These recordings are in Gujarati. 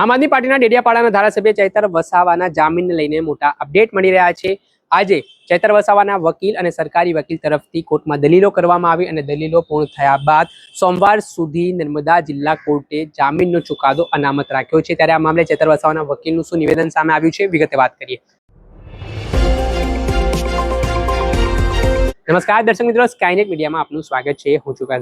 આમ આદમી પાર્ટીના ડેડિયાપાડાના ધારાસભ્ય ચૈતર વસાવાના જામીનને લઈને મોટા અપડેટ મળી રહ્યા છે. આજે ચૈતર વસાવાના વકીલ અને સરકારી વકીલ તરફથી કોર્ટમાં દલીલો કરવામાં આવી અને દલીલો પૂર્ણ થયા બાદ સોમવાર સુધી નર્મદા જિલ્લા કોર્ટે જામીનનો ચુકાદો અનામત રાખ્યો છે. ત્યારે આ મામલે ચૈતર વસાવાના વકીલનું શું નિવેદન સામે આવ્યું છે? વિગતે વાત કરીએ. નમસ્કાર, દર્શક મિત્રો સ્કાયનેટ મીડિયામાં આપનું સ્વાગત છે. હું છું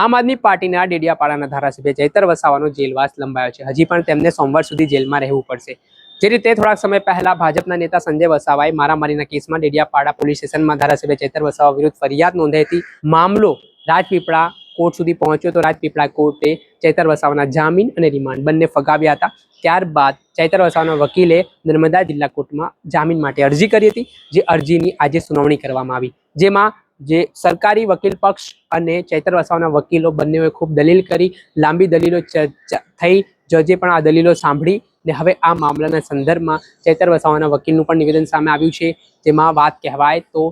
આમ આદમી પાર્ટીના ડેડિયાપાડાના ધારાસભ્ય ચૈતર વસાવાનો જેલવાસ લંબાયો છે. હજી પણ તેમને સોમવાર સુધી જેલમાં રહેવું પડશે. જે રીતે થોડાક સમય પહેલા ભાજપના નેતા સંજય વસાવાએ મારામારીના કેસમાં ડેડિયાપાડા પોલીસ સ્ટેશનમાં ધારાસભ્ય ચૈતર વસાવા વિરુદ્ધ ફરિયાદ નોંધાઈ હતી. મામલો રાજપીપળા કોર્ટ સુધી પહોંચ્યો તો રાજપીપળા કોર્ટે ચૈતર વસાવાના જામીન અને રિમાન્ડ બંને ફગાવ્યા હતા. ત્યારબાદ ચૈતર વસાવાના વકીલે નર્મદા જિલ્લા કોર્ટમાં જામીન માટે અરજી કરી હતી, જે અરજીની આજે સુનાવણી કરવામાં આવી. જેમાં જે સરકારી વકીલ પક્ષ અને ચૈતર વસાવાના વકીલો બંનેઓએ ખૂબ દલીલ કરી. લાંબી દલીલો થઈ. જજે પણ આ દલીલો સાંભળી ને હવે આ મામલાના સંદર્ભમાં ચૈતર વસાવાના વકીલનું પણ નિવેદન સામે આવ્યું છે. જેમાં વાત કહેવાય તો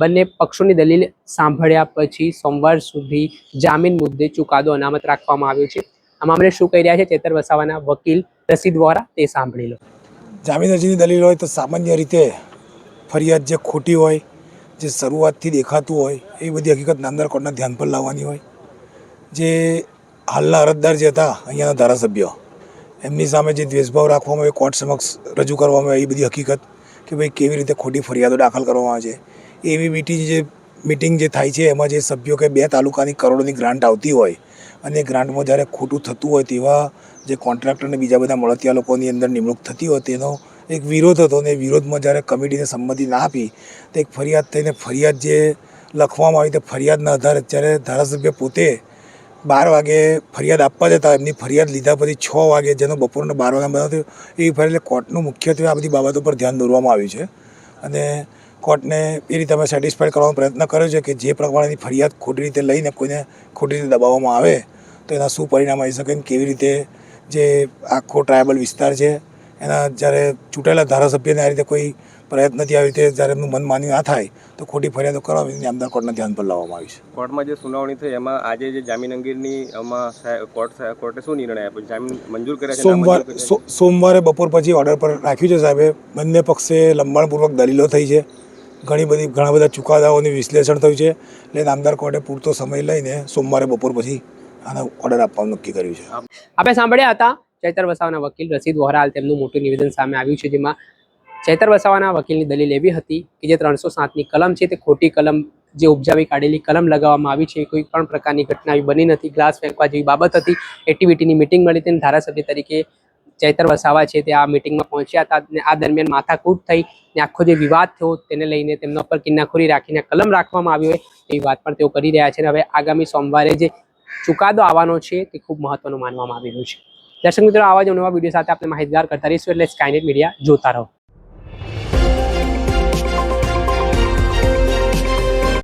બંને પક્ષોની દલીલ સાંભળ્યા પછી સોમવાર સુધી જામીન મુદ્દે ચુકાદો અનામત રાખવામાં આવ્યો છે. આ મામલે શું કહી રહ્યા છે ચેતર વસાવાના વકીલ રસીદ વોરા તે સાંભળી લો. જામીન અરજીની દલીલ હોય તો સામાન્ય રીતે ફરિયાદ જે ખોટી હોય જે શરૂઆતથી દેખાતું હોય, એ બધી હકીકત નામદાર કોર્ટના ધ્યાન પર લાવવાની હોય. જે હાલના અરજદાર જે હતા, અહીંયાના ધારાસભ્ય, એમની સામે જે દ્વેષભાવ રાખવામાં આવે કોર્ટ સમક્ષ રજૂ કરવામાં આવે એ બધી હકીકત કે ભાઈ કેવી રીતે ખોટી ફરિયાદો દાખલ કરવામાં આવે છે. એવી મીટિંગ જે મિટિંગ જે થાય છે, એમાં જે સભ્યો કે બે તાલુકાની કરોડોની ગ્રાન્ટ આવતી હોય અને ગ્રાન્ટમાં જ્યારે ખોટું થતું હોય તેવા જે કોન્ટ્રાક્ટરને બીજા બધા મળતિયા લોકોની અંદર નિમણૂક થતી હોય તેનો એક વિરોધ હતો અને વિરોધમાં જ્યારે કમિટીને સંમતિ ના આપી, તો એક ફરિયાદ થઈને ફરિયાદ જે લખવામાં આવી તે ફરિયાદના આધારે અત્યારે ધારાસભ્ય પોતે બાર વાગે ફરિયાદ આપવા જતા, એમની ફરિયાદ લીધા પછી છ વાગે જેનો બપોરના બાર વાગે બનાવ્યો એ ફરિયાદ કોર્ટનું મુખ્યત્વે આ બધી બાબતો પર ધ્યાન દોરવામાં આવ્યું છે. અને કોર્ટને એ રીતે અમે સેટિસ્ફાઈડ કરવાનો પ્રયત્ન કર્યો છે કે જે પ્રમાણેની ફરિયાદ ખોટી રીતે લઈને કોઈને ખોટી રીતે દબાવવામાં આવે, તો એના શું પરિણામ આવી શકે ને કેવી રીતે જે આખો ટ્રાયબલ વિસ્તાર છે એના જ્યારે ચૂંટાયેલા ધારાસભ્યને આ રીતે કોઈ પ્રયત્નથી આવી રીતે જ્યારે એમનું મન માન્યું ના થાય તો ખોટી ફરિયાદો કરાવીને નામદાર કોર્ટના ધ્યાન પર લાવવામાં આવી છે. કોર્ટમાં જે સુનાવણી થઈ એમાં આજે જે જામીન અંગેની એમાં કોર્ટ કોર્ટે શું નિર્ણય આપ્યો? જામીન મંજૂર કર્યા સોમવાર સોમવારે બપોર પછી ઓર્ડર પર રાખ્યું છે સાહેબે. બંને પક્ષે લંબાણપૂર્વક દલીલો થઈ છે. ઘણી બધી ઘણા બધા ચુકાદાઓનું વિશ્લેષણ થયું છે. એટલે નામદાર કોર્ટે પૂરતો સમય લઈને સોમવારે બપોર પછી આનો ઓર્ડર આપવાનું નક્કી કર્યું છે. આપણે સાંભળ્યા હતા ચૈતર વસાવાના વકીલ રસીદ વોહરાલ તેમનું મોટું નિવેદન સામે આવ્યું છે, જેમાં ચૈતર વસાવાના વકીલની દલીલ એવી હતી કે જે ત્રણસો સાતની કલમ છે, તે ખોટી કલમ જે ઉપજાવી કાઢેલી કલમ લગાવવામાં આવી છે કોઈ પણ પ્રકારની ઘટના બની નથી. ગ્લાસ ફેંકવા જેવી બાબત હતી. એક્ટિવિટીની મિટિંગ મળી તેને ધારાસભ્ય તરીકે ચૈતર વસાવા છે, તે આ મિટિંગમાં પહોંચ્યા હતા અને આ દરમિયાન માથાકૂટ થઈ ને આખો જે વિવાદ થયો તેને લઈને તેમના ઉપર કિન્નાખોરી રાખીને કલમ રાખવામાં આવી હોય એવી વાત પણ તેઓ કરી રહ્યા છે અને હવે આગામી સોમવારે જે ચુકાદો આવવાનો છે, તે ખૂબ મહત્વનું માનવામાં આવી રહ્યું છે. દર્શક મિત્રો, આવા જ નવા વીડિયો સાથે આપણે માહિતગાર કરતા રહીશું એટલે સ્કાયનેટ મીડિયા જોતા રહો.